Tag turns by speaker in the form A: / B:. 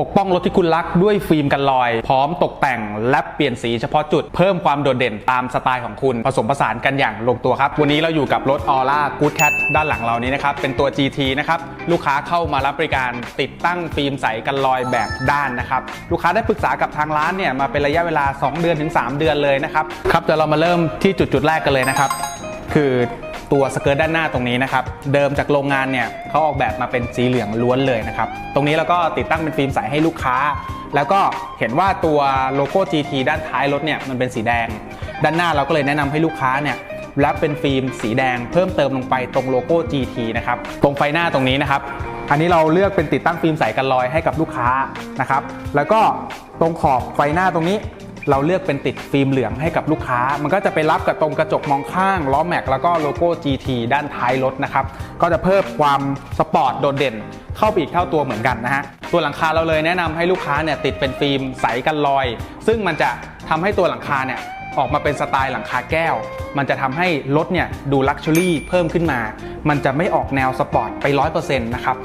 A: ปกป้องรถที่คุณรักด้วยฟิล์มกันรอย พร้อมตกแต่งและเปลี่ยนสีเฉพาะจุดเพิ่มความโดดเด่นตามสไตล์ของคุณ ผสมผสานกันอย่างลงตัวครับ วันนี้เราอยู่กับรถ Aura Good Cat ด้านหลังเรานี้นะครับ เป็นตัว GT นะครับ ลูกค้าเข้ามารับบริการติดตั้งฟิล์มใสกันรอยแบบด้านนะครับ ลูกค้าได้ปรึกษากับทางร้านเนี่ยมาเป็นระยะเวลา 2 เดือนถึง 3 เดือนเลยนะครับครับเดี๋ยวเรามาเริ่มที่จุดจุดแรกกันเลยนะครับคือ ตัวสเกิร์ตด้านหน้าตรงนี้นะครับ เดิมจากโรงงานเนี่ยเขาออกแบบมาเป็นสีเหลืองล้วนเลยนะครับ ตรงนี้เราก็ติดตั้งเป็นฟิล์มใสให้ลูกค้า แล้วก็เห็นว่าตัวโลโก้ GT ด้านท้ายรถเนี่ยมันเป็นสีแดง ด้านหน้าเราก็เลยแนะนำให้ลูกค้าเนี่ยแรปเป็นฟิล์มสีแดงเพิ่มเติมลงไปตรงโลโก้ GT นะครับ ตรงไฟหน้าตรงนี้นะครับ อันนี้เราเลือกเป็นติดตั้งฟิล์มใสกันรอยให้กับลูกค้านะครับ แล้วก็ตรงขอบไฟหน้าตรงนี้ เราเลือกเป็นติดฟิล์มเหลืองให้กับลูกค้า มันก็จะไปรับกับตรงกระจกมองข้างล้อแม็กแล้วก็โลโก้ GT ด้านท้ายรถนะครับก็จะเพิ่มความสปอร์ตโดดเด่นเข้าไปอีกเท่าตัวเหมือนกันนะฮะตัวหลังคาเราเลยแนะนำให้ลูกค้าเนี่ยติดเป็นฟิล์มใสกันรอย ซึ่งมันจะทำให้ตัวหลังคาเนี่ยออกมาเป็นสไตล์หลังคาแก้ว มันจะทำให้รถเนี่ยดูลักชัวรี่เพิ่มขึ้นมา มันจะไม่ออกแนวสปอร์ตไป 100%นะครับ